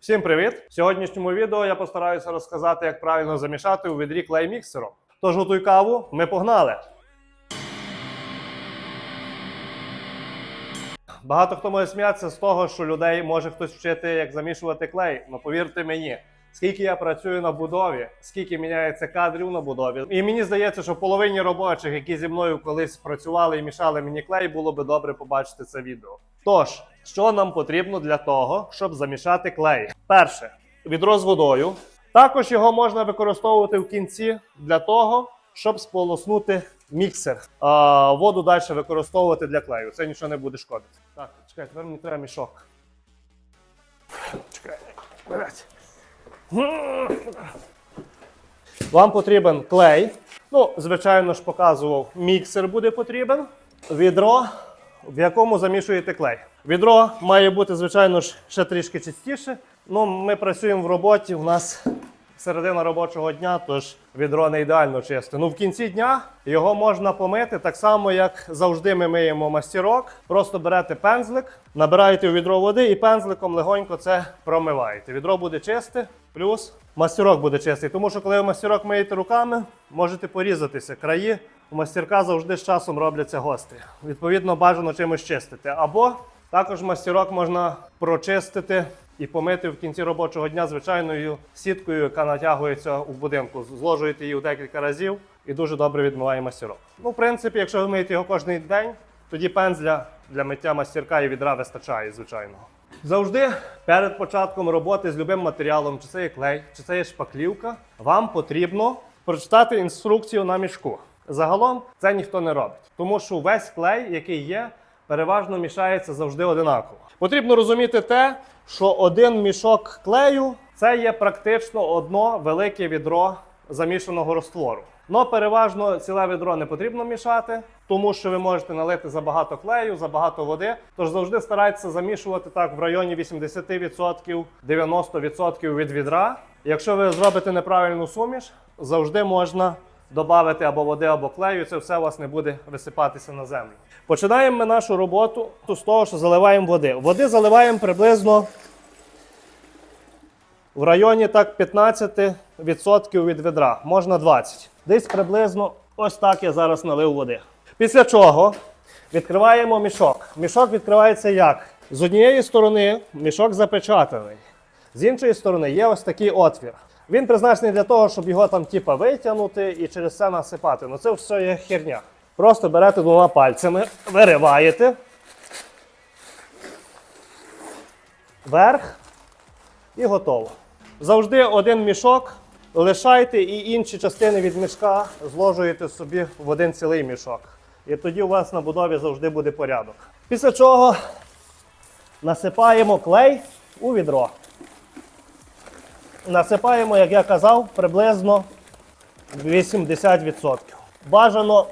Всім привіт! В сьогоднішньому відео я постараюся розказати, як правильно замішати у відрі клей міксером. Тож готуй каву, ми погнали! Багато хто може сміятися з того, що людей може хтось вчити, як замішувати клей. Ну повірте мені, скільки я працюю на будові, скільки міняється кадрів на будові. І мені здається, що половині робочих, які зі мною колись працювали і мішали мені клей, було би добре побачити це відео. Тож, що нам потрібно для того, щоб замішати клей? Перше, відро з водою. Також його можна використовувати в кінці для того, щоб сполоснути міксер. А воду далі використовувати для клею. Це нічого не буде шкодити. Так, чекай, тепер мені треба мішок. Чекай, береться. Вам потрібен клей. Ну, звичайно ж, показував, міксер буде потрібен. Відро, в якому замішуєте клей. Відро має бути, звичайно ж, ще трішки чистіше. Ну, ми працюємо в роботі. У нас середина робочого дня, тож відро не ідеально чисте. Ну, в кінці дня його можна помити так само, як завжди ми миємо мастірок. Просто берете пензлик, набираєте у відро води і пензликом легонько це промиваєте. Відро буде чисте, плюс мастірок буде чистий. Тому що коли ви мастірок миєте руками, можете порізатися. Краї у мастірка завжди з часом робляться гострі. Відповідно, бажано чимось чистити. Або також мастірок можна прочистити і помити в кінці робочого дня звичайною сіткою, яка натягується у будинку. Зложуєте її у декілька разів і дуже добре відмиває мастірок. Ну, в принципі, якщо ви миєте його кожен день, тоді пензля для миття мастірка і відра вистачає, звичайно. Завжди перед початком роботи з любим матеріалом, чи це є клей, чи це є шпаклівка, вам потрібно прочитати інструкцію на мішку. Загалом це ніхто не робить, тому що весь клей, який є, переважно мішається завжди одинаково. Потрібно розуміти те, що один мішок клею це є практично одно велике відро замішаного розтвору. Но переважно ціле відро не потрібно мішати, тому що ви можете налити забагато клею, забагато води. Тож завжди старайтеся замішувати так в районі 80%, 90% від відра. Якщо ви зробите неправильну суміш, завжди можна додати або води, або клею. Це все у вас не буде висипатися на землю. Починаємо ми нашу роботу з того, що заливаємо води. Води заливаємо приблизно в районі так 15% від відра, можна 20%. Десь приблизно ось так я зараз налив води. Після чого відкриваємо мішок. Мішок відкривається як? З однієї сторони мішок запечатаний, з іншої сторони є ось такий отвір. Він призначений для того, щоб його там типа витягнути і через це насипати. Ну це все є херня. Просто берете двома пальцями, вириваєте. Верх і готово. Завжди один мішок лишайте і інші частини від мішка зложуєте собі в один цілий мішок. І тоді у вас на будові завжди буде порядок. Після чого насипаємо клей у відро. Насипаємо, як я казав, приблизно 80%. Бажано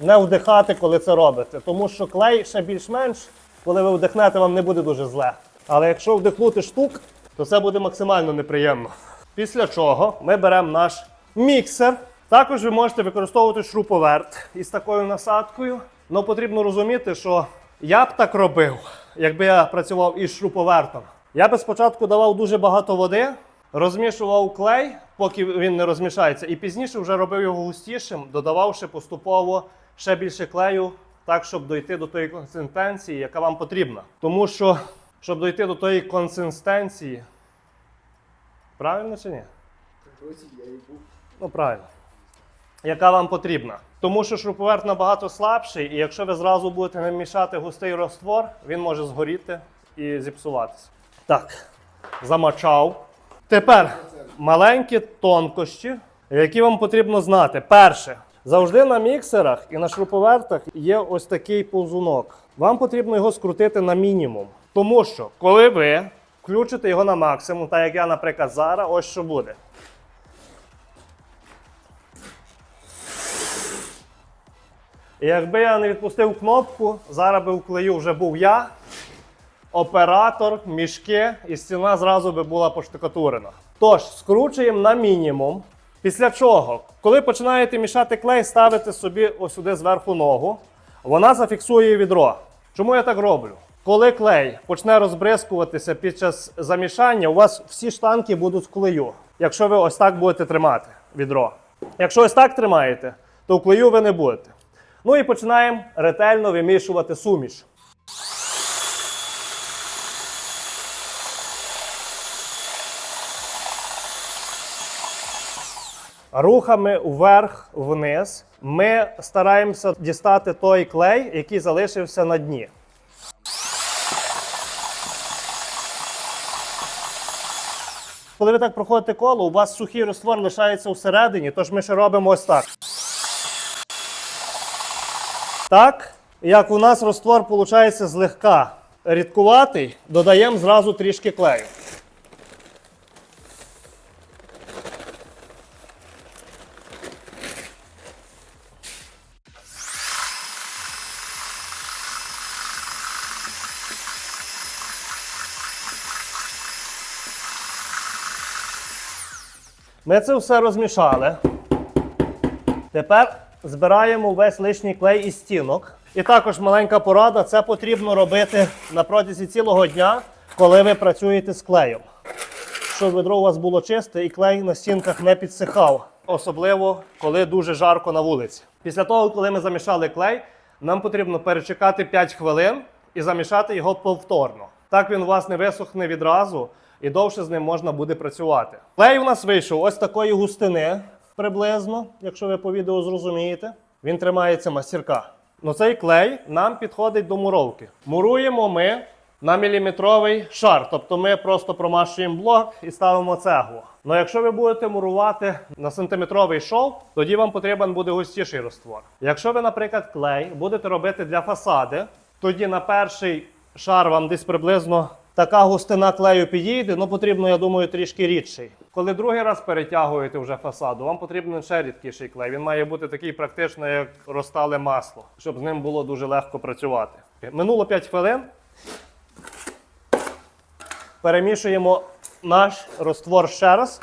не вдихати, коли це робите, тому що клей ще більш-менш, коли ви вдихнете, вам не буде дуже зле. Але якщо вдихнути штук, то це буде максимально неприємно. Після чого ми беремо наш міксер. Також ви можете використовувати шуруповерт із такою насадкою. Але потрібно розуміти, що я б так робив, якби я працював із шуруповертом. Я би спочатку давав дуже багато води, розмішував клей, поки він не розмішається, і пізніше вже робив його густішим, додававши поступово ще більше клею, так, щоб дойти до тої консистенції, яка вам потрібна. Тому що, щоб дойти до тої консистенції, правильно чи ні? Ну, правильно. Яка вам потрібна. Тому що шуруповерт набагато слабший, і якщо ви зразу будете мішати густий розтвор, він може згоріти і зіпсуватися. Так, замочав. Тепер маленькі тонкощі, які вам потрібно знати. Перше, завжди на міксерах і на шуруповертах є ось такий повзунок. Вам потрібно його скрутити на мінімум. Тому що, коли ви включите його на максимум, так як я, наприклад, зараз, ось що буде. І якби я не відпустив кнопку, зараз би в клею вже був я, оператор, мішки, і стіна зразу би була поштукатурена. Тож, скручуємо на мінімум. Після чого, коли починаєте мішати клей, ставите собі ось сюди зверху ногу, вона зафіксує відро. Чому я так роблю? Коли клей почне розбризкуватися під час замішання, у вас всі штанки будуть в клею, якщо ви ось так будете тримати відро. Якщо ось так тримаєте, то в клею ви не будете. Ну і починаємо ретельно вимішувати суміш. Рухами вверх-вниз ми стараємося дістати той клей, який залишився на дні. Коли ви так проходите коло, у вас сухий розтвор лишається всередині, тож ми ще робимо ось так. Так, як у нас розтвор виходить злегка рідкуватий, додаємо зразу трішки клею. Ми це все розмішали. Тепер збираємо весь лишній клей із стінок. І також маленька порада: це потрібно робити на протязі цілого дня, коли ви працюєте з клеєм. Щоб ведро у вас було чисте і клей на стінках не підсихав, особливо коли дуже жарко на вулиці. Після того, коли ми замішали клей, нам потрібно перечекати 5 хвилин і замішати його повторно. Так він у вас не висохне відразу і довше з ним можна буде працювати. Клей у нас вийшов ось такої густини приблизно, якщо ви по відео зрозумієте. Він тримається мастірка. Ну цей клей нам підходить до муровки. Муруємо ми на міліметровий шар, тобто ми просто промащуємо блок і ставимо цеглу. Ну якщо ви будете мурувати на сантиметровий шов, тоді вам потрібен буде густіший розтвор. Якщо ви, наприклад, клей будете робити для фасади, тоді на перший шар вам десь приблизно така густина клею підійде, ну потрібно, я думаю, трішки рідший. Коли другий раз перетягуєте вже фасаду, вам потрібен ще рідкіший клей. Він має бути такий практично, як розтале масло, щоб з ним було дуже легко працювати. Минуло 5 хвилин. Перемішуємо наш розтвор ще раз.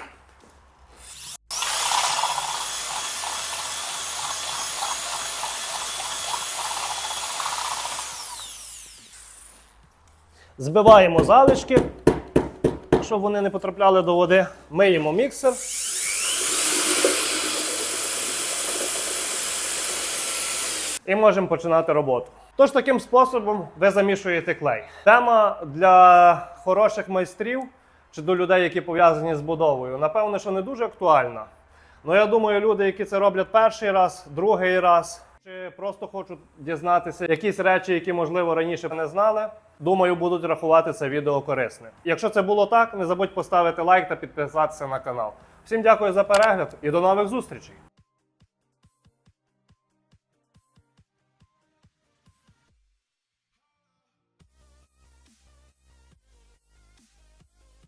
Збиваємо залишки, щоб вони не потрапляли до води. Миємо міксер. І можемо починати роботу. Тож таким способом ви замішуєте клей. Тема для хороших майстрів чи до людей, які пов'язані з будовою, напевно, що не дуже актуальна. Ну я думаю, люди, які це роблять перший раз, другий раз, чи просто хочуть дізнатися якісь речі, які можливо раніше не знали. Думаю, будуть рахувати це відео корисним. Якщо це було так, не забудь поставити лайк та підписатися на канал. Всім дякую за перегляд і до нових зустрічей!